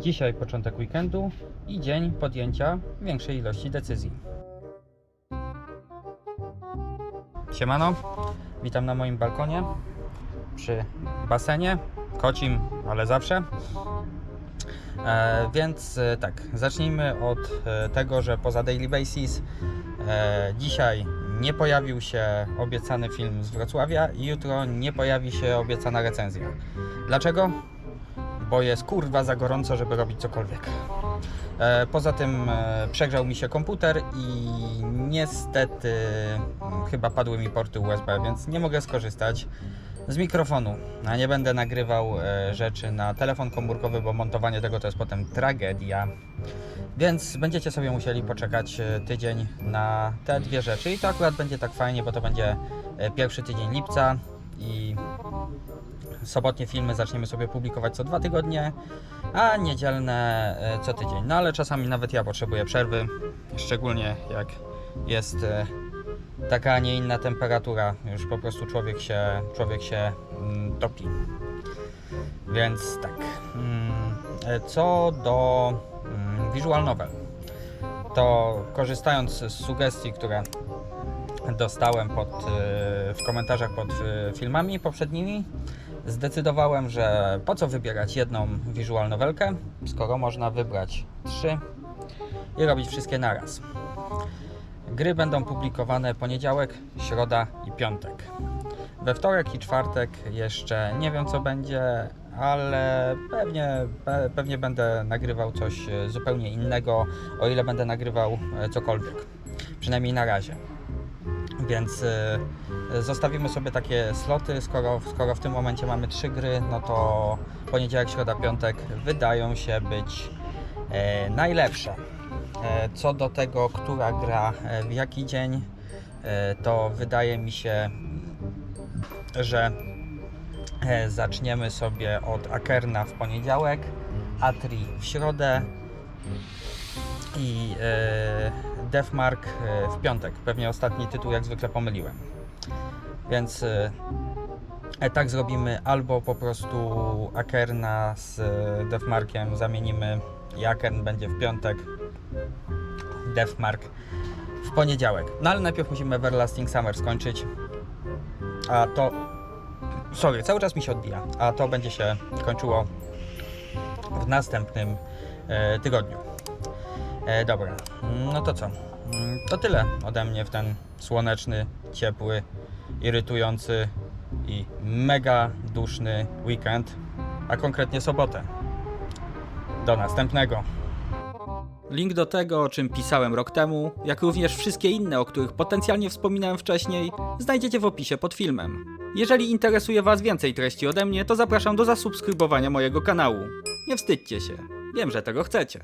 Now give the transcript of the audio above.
Dzisiaj początek weekendu i dzień podjęcia większej ilości decyzji. Siemano, witam na moim balkonie przy basenie, kocim, ale zawsze. E, więc e, tak, zacznijmy od e, tego, że poza Daily Basis e, dzisiaj nie pojawił się obiecany film z Wrocławia i jutro nie pojawi się obiecana recenzja. Dlaczego? Bo jest kurwa za gorąco, żeby robić cokolwiek. E, Poza tym e, przegrzał mi się komputer i niestety mm, chyba padły mi porty USB, więc nie mogę skorzystać z mikrofonu. A nie będę nagrywał e, rzeczy na telefon komórkowy, bo montowanie tego to jest potem tragedia. Więc będziecie sobie musieli poczekać tydzień na te dwie rzeczy i to akurat będzie tak fajnie, bo to będzie pierwszy tydzień lipca i sobotnie filmy zaczniemy sobie publikować co dwa tygodnie, a niedzielne e, co tydzień. No ale czasami nawet ja potrzebuję przerwy, szczególnie jak jest e, taka, a nie inna temperatura. Już po prostu człowiek się, człowiek się mm, topi. Więc tak. Mm, e, Co do mm, visual novel, to korzystając z sugestii, które dostałem pod, e, w komentarzach pod e, filmami poprzednimi, zdecydowałem, że po co wybierać jedną visual novelkę, skoro można wybrać trzy i robić wszystkie naraz. Gry będą publikowane poniedziałek, środa i piątek. We wtorek i czwartek jeszcze nie wiem co będzie, ale pewnie, pe, pewnie będę nagrywał coś e, zupełnie innego, o ile będę nagrywał e, cokolwiek. Przynajmniej na razie. Więc e, zostawimy sobie takie sloty, skoro, skoro w tym momencie mamy trzy gry, no to poniedziałek, środa, piątek wydają się być najlepsze. Co do tego, która gra w jaki dzień, to wydaje mi się, że zaczniemy sobie od Akerna w poniedziałek, Atri w środę i e, Deathmark e, w piątek. Pewnie ostatni tytuł jak zwykle pomyliłem. Więc e, tak zrobimy albo po prostu Akerna z Deathmarkiem zamienimy i Akern będzie w piątek, Deathmark w poniedziałek. No ale najpierw musimy Everlasting Summer skończyć. A to. Sorry, cały czas mi się odbija. A to będzie się kończyło w następnym e, tygodniu. E, dobra, no to co? Mm, To tyle ode mnie w ten słoneczny, ciepły, irytujący i mega duszny weekend, a konkretnie sobotę. Do następnego. Link do tego, o czym pisałem rok temu, jak również wszystkie inne, o których potencjalnie wspominałem wcześniej, znajdziecie w opisie pod filmem. Jeżeli interesuje Was więcej treści ode mnie, to zapraszam do zasubskrybowania mojego kanału. Nie wstydźcie się, wiem, że tego chcecie.